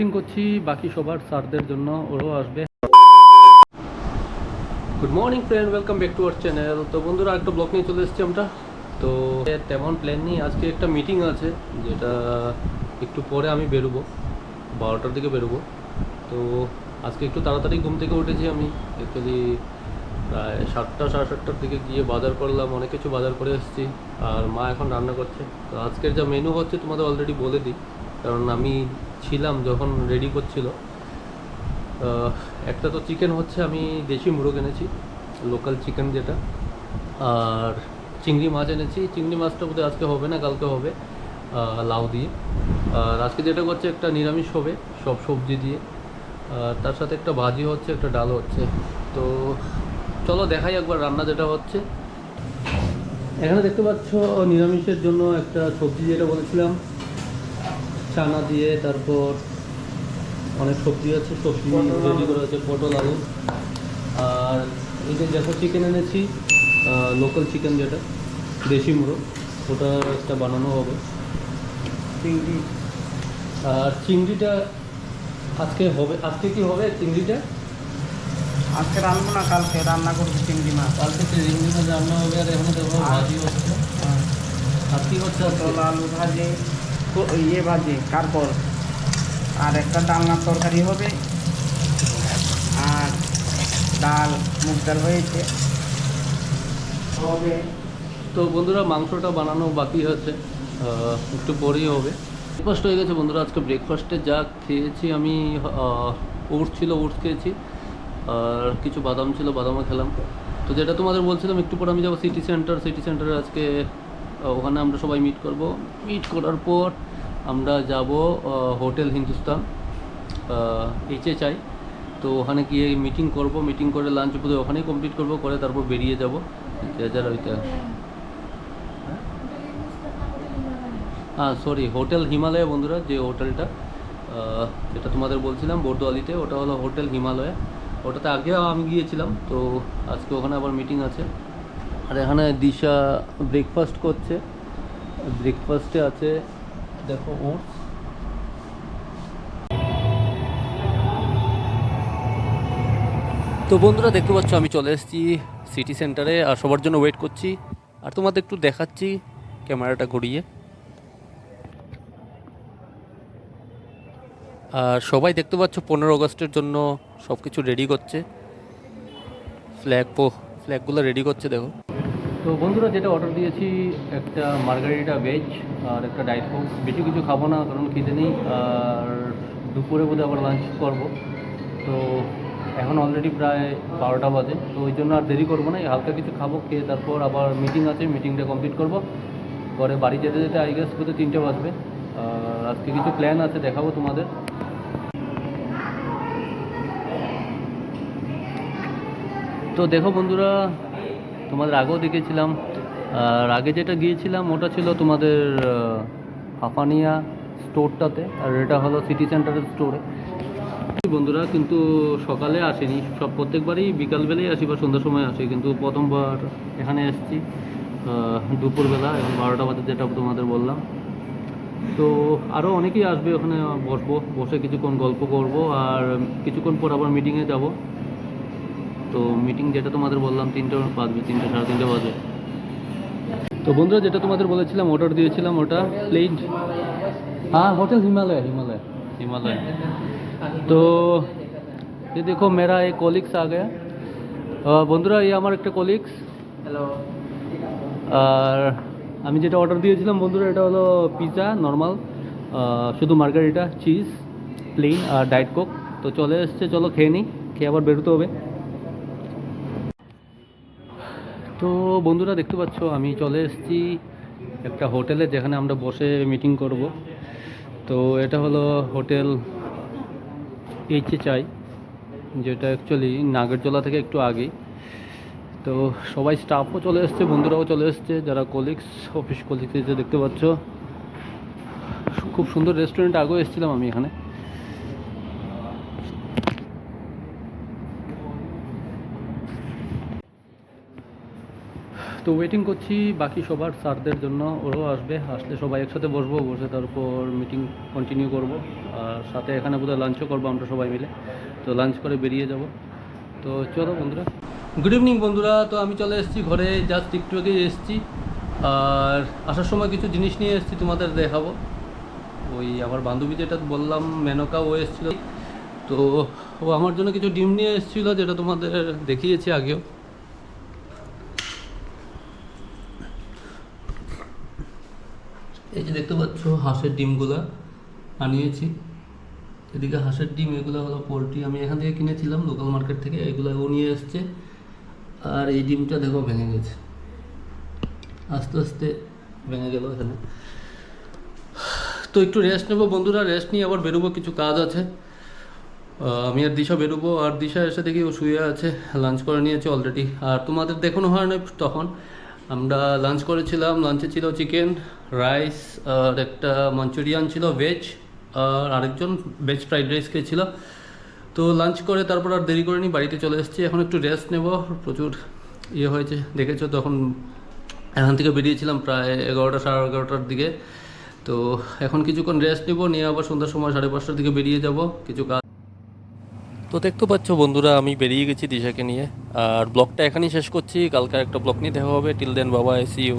Waiting করছি, বাকি সবার স্যারদের জন্য ওরাও আসবে। Good morning friend welcome back to our channel তো বন্ধুরা, একটা ব্লগ নিয়ে চলে এসেছি আমরা। তো তেমন প্ল্যান নেই। আজকে একটা মিটিং আছে, যেটা একটু পরে আমি বেরোবো। বারোটার দিকে বেরোবো। তো আজকে একটু তাড়াতাড়ি ঘুম থেকে উঠেছি আমি। অ্যাকচুয়ালি প্রায় সাতটা, সাড়ে সাতটার দিকে গিয়ে বাজার করলাম, অনেক কিছু বাজার করে এসেছি। আর মা এখন রান্না করছে। তো আজকের যা মেনু হচ্ছে, তোমাদের অলরেডি বলে দিই। কারণ আমি ছিলাম যখন রেডি করছিল। একটা তো চিকেন হচ্ছে, আমি দেশি মুরগ এনেছি লোকাল চিকেন যেটা। আর চিংড়ি মাছ এনেছি। চিংড়ি মাছটা বোধহয় আজকে হবে না, কালকে হবে লাউ দিয়ে। আর আজকে যেটা করছে, একটা নিরামিষ হবে, সব সবজি দিয়ে। তার সাথে একটা ভাজি হচ্ছে, একটা ডাল হচ্ছে। তো চলো দেখাই একবার রান্না যেটা হচ্ছে। এখানে দেখতে পাচ্ছ, নিরামিষের জন্য একটা সবজি যেটা বলেছিলাম। চানা দিয়ে তারপর অনেক সবজি আছে সবজি রেডি করা আছে পটল আলু। আর এই যে দেখো চিকেন এনেছি লোকাল চিকেন যেটা দেশি মুরগ ওটা একটা বানানো হবে। চিংড়ি। আর চিংড়িটা আজকে হবে আজকে কি হবে চিংড়িটা? আজকে রান্না না কালকে রান্না করব চিংড়ি মাছ। কালকে চিংড়ি মাছ রান্না হবে আর এখানে দেখো ভাজি হচ্ছে হ্যাঁ। আর কি হচ্ছে আলু ভাজে। ইয়ে ভাজে কারকল আর একটা ডালনার তরকারি হবে। আর ডাল, মুগ ডাল হয়েছে। হবে। তো বন্ধুরা, মাংসটা বানানো বাকি আছে। একটু পরেই হবে। ব্রেকফাস্ট হয়ে গেছে বন্ধুরা, আজকে ব্রেকফাস্টে যা খেয়েছি আমি ওটস ছিল, ওটস খেয়েছি। আর কিছু বাদাম ছিল, বাদামও খেলাম। তো যেটা তোমাদের বলছিলাম, একটু পর আমি যাব সিটি সেন্টার সিটি সেন্টারে আজকে ওখানে আমরা সবাই মিট করব। মিট করার পর আমরা যাব হোটেল হিন্দুস্তান এইচে চাই তো ওখানে গিয়ে মিটিং করব মিটিং করে লাঞ্চ বোধহয় ওখানেই কমপ্লিট করব, করে তারপর বেরিয়ে যাব। যার ওইটা হ্যাঁ সরি হোটেল হিমালয় বন্ধুরা, যে হোটেলটা যেটা তোমাদের বলছিলাম, বর্দোয়ালিতে, ওটা হলো হোটেল হিমালয়। ওটাতে আগেও আমি গিয়েছিলাম, তো আজকে ওখানে আবার মিটিং আছে। আর এখানে দিশা ব্রেকফাস্ট করছে। ব্রেকফাস্টে আছে, দেখো ওটস তো বন্ধুরা, দেখতে পাচ্ছ আমি চলে এসেছি সিটি সেন্টারে আর সবার জন্য ওয়েট করছি। আর তোমাদের একটু দেখাচ্ছি ক্যামেরাটা ঘুরিয়ে। আর সবাই দেখতে পাচ্ছ পনেরো আগস্টের জন্য সব কিছু রেডি করছে ফ্ল্যাগ ফ্ল্যাগগুলো রেডি করছে, দেখো। তো বন্ধুরা, যেটা অর্ডার দিয়েছি, একটা মার্গারিটা ভেজ আর একটা ডাইট কোক বেশি কিছু খাব না, কারণ খিদে নেই। আর দুপুরে বোধহয় আবার লাঞ্চ করব। তো এখন অলরেডি প্রায় বারোটা বাজে। তো ওই জন্য আর দেরি করব না। হালকা কিছু খাব, খেয়ে তারপর আবার মিটিং আছে মিটিংটা কমপ্লিট করব। পরে বাড়ি যেতে যেতে আই গেস বোধহয় তিনটে বাজবে। আর আজকে কিছু প্ল্যান আছে, দেখাবো তোমাদের। তো দেখো বন্ধুরা তোমাদের আগেও দেখেছিলাম। আর আগে যেটা গিয়েছিলাম, ওটা ছিল তোমাদের হাফানিয়া স্টোরটাতে। আর এটা হলো সিটি সেন্টারের স্টোরে বন্ধুরা, কিন্তু সকালে আসেনি। সব প্রত্যেকবারই বিকালবেলায় আসি বা সন্ধ্যার সময় আসি, কিন্তু প্রথমবার এখানে এসেছি। দুপুরবেলা, এখন বারোটা বাজে যেটা তোমাদের বললাম। তো আরও অনেকেই আসবে ওখানে, বসবো। বসে কিছুক্ষণ গল্প করব, আর কিছুক্ষণ পর আবার মিটিংয়ে যাব। তো মিটিং যেটা তোমাদের বললাম তিনটে বাজবে তিনটে সাড়ে তিনটে বাজবে তো বন্ধুরা যেটা তোমাদের বলেছিলাম অর্ডার দিয়েছিলাম ওটা প্লেন हाँ होटल हिमालय हिमालय हिमालय তো ये देखो मेरा एक कोलिग्स आ गया আহ, বন্ধুরা এই আমার একটা কোলিগস হ্যালো আর আমি যেটা অর্ডার দিয়েছিলাম বন্ধুরা এটা হলো পিৎজা নর্মাল শুধু মার্গারিটা চিজ প্লেন আর ডায়েট কোক তো চলে এসছে চলো খেয়ে নিই খেয়ে আবার বেরোতে হবে তো বন্ধুরা দেখতে পাচ্ছ, আমি চলে এসেছি একটা হোটেলে যেখানে আমরা বসে মিটিং করব। তো এটা হলো হোটেল এইচে চাই যেটা অ্যাকচুয়ালি নাগরজোলা থেকে একটু আগেই তো সবাই স্টাফও চলে এসছে, বন্ধুরাও চলে এসছে, যারা কলিগস অফিস কলিগস দেখতে পাচ্ছ। খুব সুন্দর রেস্টুরেন্ট আগেও এসেছিলাম আমি এখানে। তো ওয়েটিং করছি, বাকি সবার স্যারদের জন্য ওরাও আসবে, আসলে সবাই একসাথে বসবো, বসে তারপর মিটিং কন্টিনিউ করব, আর সাথে এখানে বোধহয় লাঞ্চও করব আমরা সবাই মিলে। তো লাঞ্চ করে বেরিয়ে যাব। তো চলো বন্ধুরা। গুড ইভিনিং বন্ধুরা, তো আমি চলে এসেছি ঘরে জাস্ট একটু আগে এসেছি। আর আসার সময় কিছু জিনিস নিয়ে এসেছি তোমাদের দেখাবো। ওই আমার বান্ধবী যেটা বললাম, মেনকা, ও এসেছিল। তো ও আমার জন্য কিছু ডিম নিয়ে এসেছিল, যেটা তোমাদের দেখিয়েছি আগেও। এই যে দেখতে পাচ্ছ হাঁসের ডিমগুলো আনিয়েছি এদিকে হাঁসের ডিম, এগুলো হলো পোলট্রি। আমি এখান থেকে কিনেছিলাম লোকাল মার্কেট থেকে, এগুলো ও নিয়ে এসছে। আর এই ডিমটা দেখো ভেঙে গেছে। আস্তে আস্তে ভেঙে গেল এখানে। তো একটু রেস্ট নেব বন্ধুরা রেস্ট নিয়ে আবার বেরোবো, কিছু কাজ আছে। আমি আর দিশা বেরোবো, আর দিশা এসে দেখি ও শুয়ে আছে লাঞ্চ করে নিয়েছে অলরেডি আর তোমাদের দেখানো হয় না তখন। আমরা লাঞ্চ করেছিলাম লাঞ্চে ছিল চিকেন রাইস আর একটা মাঞ্চুরিয়ান ছিল ভেজ আর আরেকজন ভেজ ফ্রাইড রাইস খেয়েছিল। তো লাঞ্চ করে তারপর আর দেরি করিনি, বাড়িতে চলে এসেছি, এখন একটু রেস্ট নেব, প্রচুর ইয়ে হয়েছে, দেখেছ তখন এখান থেকে বেরিয়েছিলাম প্রায় এগারোটা, সাড়ে এগারোটার দিকে। তো এখন কিছুক্ষণ রেস্ট নেব, নিয়ে আবার সন্ধ্যার সময় সাড়ে পাঁচটার দিকে বেরিয়ে যাব, কিছু কাজ তো দেখতে পাচ্ছ বন্ধুরা, আমি বেরিয়ে গেছি দিশাকে নিয়ে। আর ব্লগটা এখানেই শেষ করছি। কালকে একটা ব্লগ নিয়ে দেখা হবে। টিল দেন বাবা এসি ইউ